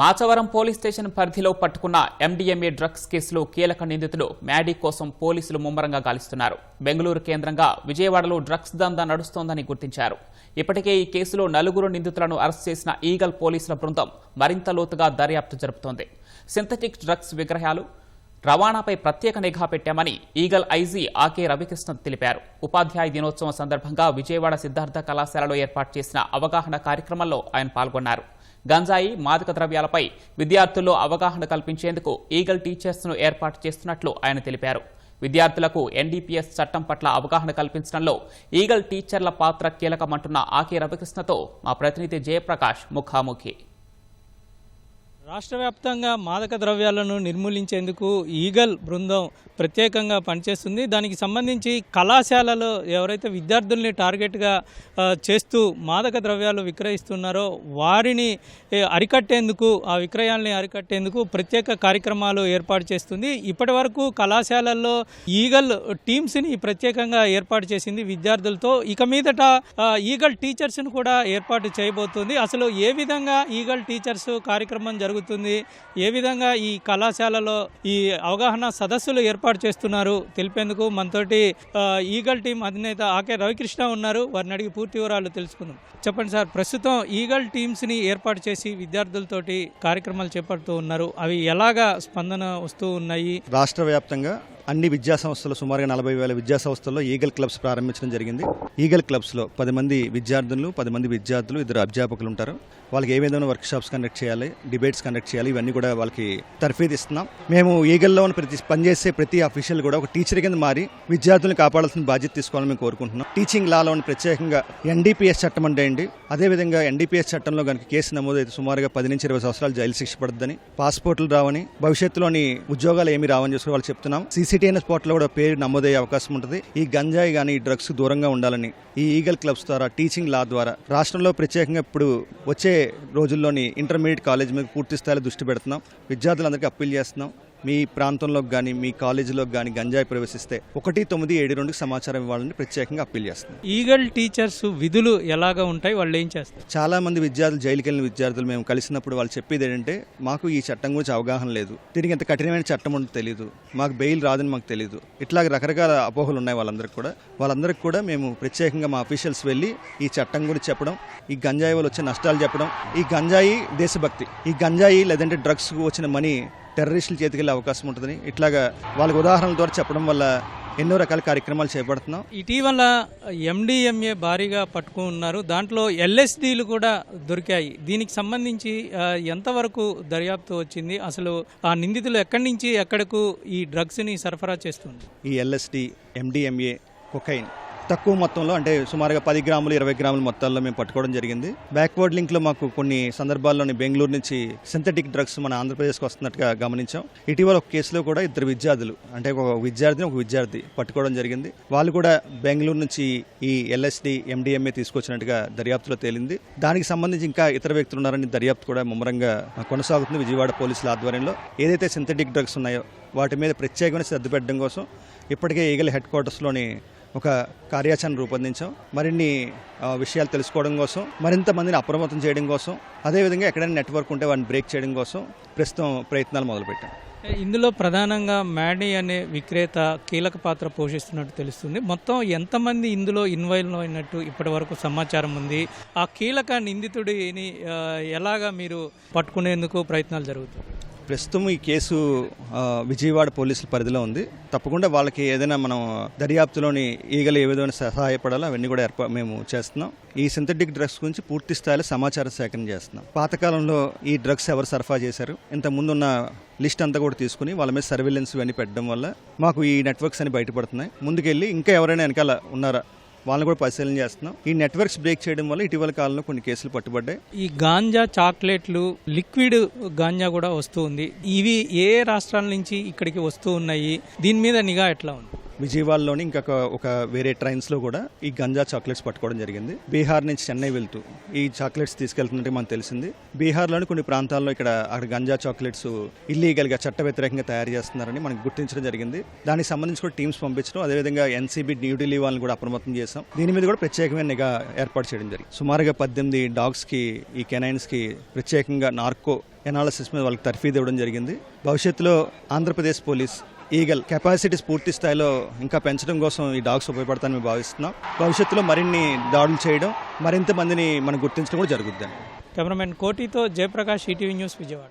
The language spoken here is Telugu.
మాచవరం పోలీస్ స్టేషన్ పరిధిలో పట్టుకున్న ఎండీఎంఏ డ్రగ్స్ కేసులో కీలక నిందితుడు మ్యాడీ కోసం పోలీసులు ముమ్మరంగా గాలిస్తున్నారు. బెంగళూరు కేంద్రంగా విజయవాడలో డ్రగ్స్ దందా నడుస్తోందని గుర్తించారు. ఇప్పటికే ఈ కేసులో నలుగురు నిందితులను అరెస్ట్ చేసిన ఈగల్ పోలీసుల బృందం మరింత లోతుగా దర్యాప్తు జరుపుతోంది. సింథటిక్ డ్రగ్స్ విగ్రహాలు రవాణాపై ప్రత్యేక నిఘా పెట్టామని ఈగల్ ఐజీ ఆకే రవికృష్ణ తెలిపారు. ఉపాధ్యాయ దినోత్సవం సందర్భంగా విజయవాడ సిద్ధార్థ కళాశాలలో ఏర్పాటు చేసిన అవగాహన కార్యక్రమంలో ఆయన పాల్గొన్నారు. గంజాయి మాదక ద్రవ్యాలపై విద్యార్థుల్లో అవగాహన కల్పించేందుకు ఈగల్ టీచర్స్ను ఏర్పాటు చేస్తున్నట్లు ఆయన తెలిపారు. విద్యార్థులకు ఎన్డీపీఎస్ చట్టం పట్ల అవగాహన కల్పించడంలో ఈగల్ టీచర్ల పాత్ర కీలకమంటున్న ఆకే రవికృష్ణతో మా ప్రతినిధి జయప్రకాష్ ముఖాముఖి. రాష్ట్ర వ్యాప్తంగా మాదక ద్రవ్యాలను నిర్మూలించేందుకు ఈగల్ బృందం ప్రత్యేకంగా పనిచేస్తుంది. దానికి సంబంధించి కళాశాలలో ఎవరైతే విద్యార్థుల్ని టార్గెట్గా చేస్తూ మాదక ద్రవ్యాలు విక్రయిస్తున్నారో వారిని అరికట్టేందుకు ఆ విక్రయాల్ని అరికట్టేందుకు ప్రత్యేక కార్యక్రమాలు ఏర్పాటు చేస్తుంది. ఇప్పటి వరకు కళాశాలల్లో ఈగల్ టీమ్స్ని ప్రత్యేకంగా ఏర్పాటు చేసింది విద్యార్థులతో. ఇక మీదట ఈగల్ టీచర్స్ను కూడా ఏర్పాటు చేయబోతుంది. అసలు ఏ విధంగా ఈగల్ టీచర్స్ కార్యక్రమం జరుగుతుంది జరుగుతుంది. ఏ విధంగా ఈ కళాశాలలో ఈ అవగాహన సదస్సులు ఏర్పాటు చేస్తున్నారు తెలిపేందుకు మనతోటి ఈగల్ టీం అధినేత ఆకే రవికృష్ణ ఉన్నారు. వారిని అడిగి పూర్తి వివరాలు తెలుసుకుందాం. చెప్పండి సార్ ప్రస్తుతం ఈగల్ టీమ్స్ని ఏర్పాటు చేసి విద్యార్థులతోటి కార్యక్రమాలు చేపడుతూ ఉన్నారు. అవి ఎలాగా స్పందన వస్తూ ఉన్నాయి? రాష్ట్ర వ్యాప్తంగా అన్ని విద్యా సంస్థలు సుమారుగా నలభై వేల విద్యా సంస్థల్లో ఈగల్ క్లబ్స్ ప్రారంభించడం జరిగింది. ఈగల్ క్లబ్స్లో పది మంది విద్యార్థులు పది మంది విద్యార్థులు ఇద్దరు అధ్యాపకులు ఉంటారు. వాళ్ళకి ఏ విధమైన వర్క్ షాప్స్ కండక్ట్ చేయాలి డిబేట్స్ కండక్ట్ చేయాలి ఇవన్నీ కూడా వాళ్ళకి తర్ఫీదు ఇస్తున్నాం. మేము ఈగల్లో ఉన్న ప్రతి పనిచేసే ప్రతి అఫీషియల్ కూడా ఒక టీచర్ కింద మారి విద్యార్థులను కాపాడాల్సిన బాధ్యత తీసుకోవాలని మేము కోరుకుంటున్నాం. టీచింగ్ లాలో ప్రత్యేకంగా ఎన్డీపీఎస్ చట్టం అంటే ఏంటి? అదేవిధంగా ఎన్డీపీఎస్ చట్టంలో కనుక కేసు నమోదైతే సుమారుగా పది నుంచి ఇరవై సంవత్సరాలు జైలు శిక్ష పడుతుందని పాస్పోర్ట్లు రావని భవిష్యత్తులోని ఉద్యోగాలు ఏమి రావని చూసుకుని వాళ్ళు చెప్తున్నాం. సిటీ అయిన స్పాట్లో కూడా పేరు నమోదయ్యే అవకాశం ఉంటుంది. ఈ గంజాయి కానీ ఈ డ్రగ్స్ దూరంగా ఉండాలని ఈ ఈగల్ క్లబ్స్ ద్వారా టీచింగ్ లా ద్వారా రాష్ట్రంలో ప్రత్యేకంగా ఇప్పుడు వచ్చే రోజుల్లోని ఇంటర్మీడియట్ కాలేజ్ మీద పూర్తి స్థాయిలో దృష్టి పెడుతున్నాం. విద్యార్థులందరికీ అప్పీల్ చేస్తున్నాం. మీ ప్రాంతంలోకి కానీ మీ కాలేజీలోకి కానీ గంజాయి ప్రవేశిస్తే ఒకటి తొమ్మిది ఏడు రెండుకి సమాచారం ఇవ్వాలని ప్రత్యేకంగా అప్పీల్ చేస్తున్నాం. ఈగల్ టీచర్స్ విధులు ఎలాగా ఉంటాయి? వాళ్ళు ఏం చేస్తారు? చాలా మంది విద్యార్థులు జైలుకి వెళ్ళిన విద్యార్థులు మేము కలిసినప్పుడు వాళ్ళు చెప్పేది ఏంటంటే మాకు ఈ చట్టం గురించి అవగాహన లేదు. దీనికి ఎంత కఠినమైన చట్టం ఉందో తెలియదు మాకు బెయిల్ రాదని మాకు తెలియదు ఇట్లా రకరకాల అపోహలు ఉన్నాయి వాళ్ళందరికీ కూడా. వాళ్ళందరికీ కూడా మేము ప్రత్యేకంగా మా అఫీషియల్స్ వెళ్ళి ఈ చట్టం గురించి చెప్పడం ఈ గంజాయి వల్ల వచ్చే నష్టాలు చెప్పడం ఈ గంజాయి దేశభక్తి ఈ గంజాయి లేదంటే డ్రగ్స్ వచ్చిన మనీ టెర్రరిస్టుల చేతికి వెళ్ళే అవకాశం ఉంటుందని ఇట్లాగా వాళ్ళకి ఉదాహరణల ద్వారా చెప్పడం వల్ల ఎన్నో రకాల కార్యక్రమాలు చేపడుతున్నాం. ఇటీవల ఎండిఎంఏ భారీగా పట్టుకున్నారు. దాంట్లో ఎల్ఎస్డీలు కూడా దొరికాయి. దీనికి సంబంధించి ఎంతవరకు దర్యాప్తు వచ్చింది? అసలు ఆ నిందితులు ఎక్కడి నుంచి ఎక్కడకు ఈ డ్రగ్స్ని సరఫరా చేస్తుంది? ఈ ఎల్ఎస్డి ఎండిఎంఏ కొకైన్. తక్కువ మొత్తంలో అంటే సుమారుగా పది గ్రాములు ఇరవై గ్రాముల మొత్తాల్లో మేము పట్టుకోవడం జరిగింది. బ్యాక్వర్డ్ లింక్లో మాకు కొన్ని సందర్భాల్లోని బెంగళూరు నుంచి సింథటిక్ డ్రగ్స్ మన ఆంధ్రప్రదేశ్కి వస్తున్నట్టుగా గమనించాం. ఇటీవల ఒక కేసులో కూడా ఇద్దరు విద్యార్థులు అంటే ఒక విద్యార్థిని ఒక విద్యార్థి పట్టుకోవడం జరిగింది. వాళ్ళు కూడా బెంగళూరు నుంచి ఈ ఎల్ఎస్డి ఎండిఎంఏ తీసుకొచ్చినట్టుగా దర్యాప్తులో తేలింది. దానికి సంబంధించి ఇంకా ఇతర వ్యక్తులు ఉన్నారని దర్యాప్తు కూడా ముమ్మరంగా కొనసాగుతుంది విజయవాడ పోలీసుల ఆధ్వర్యంలో. ఏదైతే సింథటిక్ డ్రగ్స్ ఉన్నాయో వాటి మీద ప్రత్యేకమైన శ్రద్ధ పెట్టడం కోసం ఇప్పటికే ఈగల్ హెడ్ క్వార్టర్స్లోని ఒక కార్యాచరణ రూపొందించాం. మరిన్ని విషయాలు తెలుసుకోవడం కోసం మరింత మందిని అప్రమత్తం చేయడం కోసం అదేవిధంగా ఎక్కడైనా నెట్వర్క్ ఉంటే వాడిని బ్రేక్ చేయడం కోసం ప్రస్తుతం ప్రయత్నాలు మొదలుపెట్టాం. ఇందులో ప్రధానంగా మ్యాడీ అనే విక్రేత కీలక పాత్ర పోషిస్తున్నట్టు తెలుస్తుంది. మొత్తం ఎంతమంది ఇందులో ఇన్వాల్వ్ అయినట్టు ఇప్పటి వరకు సమాచారం ఉంది? ఆ కీలక నిందితుడిని ఎలాగా మీరు పట్టుకునేందుకు ప్రయత్నాలు జరుగుతాయి? ప్రస్తుతం ఈ కేసు విజయవాడ పోలీసుల పరిధిలో ఉంది. తప్పకుండా వాళ్ళకి ఏదైనా మనం దర్యాప్తులోని ఈగలు ఏ విధమైన సహాయపడాలో అవన్నీ కూడా ఏర్పా మేము చేస్తున్నాం. ఈ సింథటిక్ డ్రగ్స్ గురించి పూర్తి స్థాయిలో సమాచార సేకరణ చేస్తున్నాం. పాతకాలంలో ఈ డ్రగ్స్ ఎవరు సరఫరా చేశారు? ఇంత ముందున్న లిస్ట్ అంతా కూడా తీసుకుని వాళ్ళ మీద సర్వేలెన్స్ ఇవన్నీ పెట్టడం వల్ల మాకు ఈ నెట్వర్క్స్ అని బయటపడుతున్నాయి. ముందుకెళ్ళి ఇంకా ఎవరైనా వెనకాల ఉన్నారా? వాళ్ళని కూడా పరిశీలన చేస్తున్నాం. ఈ నెట్వర్క్స్ బ్రేక్ చేయడం వల్ల ఇటీవల కాలంలో కొన్ని కేసులు పట్టుబడ్డాయి. ఈ గాంజా చాక్లెట్లు లిక్విడ్ గాంజా కూడా వస్తూ ఉంది. ఇవి ఏ రాష్ట్రాల నుంచి ఇక్కడికి వస్తూ ఉన్నాయి? దీని మీద నిఘా ఎట్లా ఉంది? విజయవాడలోని ఇంకొక ఒక వేరే ట్రైన్స్లో కూడా ఈ గంజా చాక్లెట్స్ పట్టుకోవడం జరిగింది. బీహార్ నుంచి చెన్నై వెళ్తూ ఈ చాక్లెట్స్ తీసుకెళ్తున్నట్టు మనకు తెలిసింది. బీహార్లోని కొన్ని ప్రాంతాల్లో ఇక్కడ అక్కడ గంజా చాక్లెట్స్ ఇల్లీగల్గా చట్ట వ్యతిరేకంగా తయారు చేస్తున్నారని మనకు గుర్తించడం జరిగింది. దానికి సంబంధించి కూడా టీమ్స్ పంపించడం అదేవిధంగా ఎన్సీబీ న్యూఢిల్లీ వాళ్ళని కూడా అప్రమత్తం చేశాం. దీని మీద కూడా ప్రత్యేకమైన నిఘా ఏర్పాటు చేయడం జరిగింది. సుమారుగా పద్దెనిమిది డాగ్స్కి ఈ కెనైన్స్కి ప్రత్యేకంగా నార్కో ఎనాలిసిస్ మీద వాళ్ళకి తర్ఫీదు ఇవ్వడం జరిగింది. భవిష్యత్తులో ఆంధ్రప్రదేశ్ పోలీస్ ఈగల్ కెపాసిటీస్ పూర్తి స్థాయిలో ఇంకా పెంచడం కోసం ఈ డాగ్స్ ఉపయోగపడతాయని మేము భావిస్తున్నాం. భవిష్యత్తులో మరిన్ని దాడులు చేయడం మరింత మందిని మనం గుర్తించడం కూడా జరుగుద్దండి. కెమెరామెన్ కోటితో జయప్రకాష్ ఈటీవీ న్యూస్ విజయవాడ.